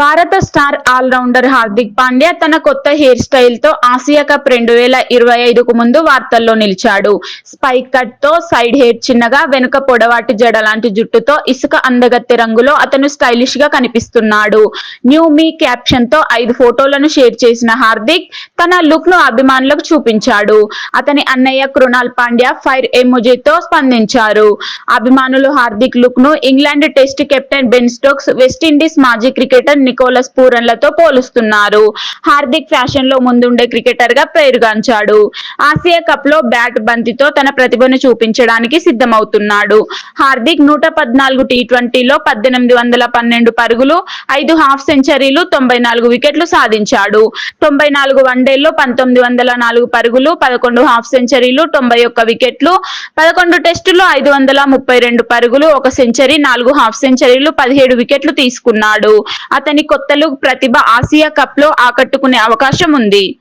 భారత star allrounder Hardik Pandya తన కొత్త హెయిర్ స్టైల్తో ఆసియా కప్ రెండు వేల ఇరవై ఐదుకు ముందు వార్తల్లో నిలిచాడు. స్పైక్ కట్తో సైడ్ హెయిర్ చిన్నగా వెనుక పొడవాటి జడ లాంటి జుట్టుతో ఇసుక అందగత్తె రంగులో అతను స్టైలిష్గా కనిపిస్తున్నాడు. న్యూ మీ క్యాప్షన్తో ఐదు ఫోటోలను షేర్ చేసిన హార్దిక్ తన లుక్ను అభిమానులకు చూపించాడు. అతని అన్నయ్య కృణాల్ పాండ్యా ఫైర్ ఎమోజీతో స్పందించారు. అభిమానులు Hardik లుక్ను England test captain Ben Stokes West Indies మాజీ క్రికెటర్ నికోలస్ పూరన్లతో పోలుస్తున్నారు. హార్దిక్ ఫ్యాషన్లో ముందుండే క్రికెటర్గా పేరుగాంచాడు. ఆసియా కప్లో బ్యాట్ బంతితో తన ప్రతిభను చూపించడానికి సిద్ధమవుతున్నాడు. హార్దిక్ నూట పద్నాలుగు టీ ట్వంటీలో పద్దెనిమిది వందల పన్నెండు పరుగులు ఐదు హాఫ్ సెంచరీలు తొంభై నాలుగు వికెట్లు సాధించాడు. తొంభై నాలుగు వన్డేల్లో పంతొమ్మిది వందల నాలుగు పరుగులు పదకొండు హాఫ్ సెంచరీలు తొంభై ఒక్క వికెట్లు పదకొండు టెస్టులు ఐదు వందల ముప్పై రెండు పరుగులు ఒక సెంచరీ నాలుగు హాఫ్ సెంచరీలు పదిహేడు వికెట్లు తీసుకున్నాడు. అతని కొత్త లుక్ ప్రతిభ ఆసియా కప్లో ఆకట్టుకునే అవకాశం ఉంది.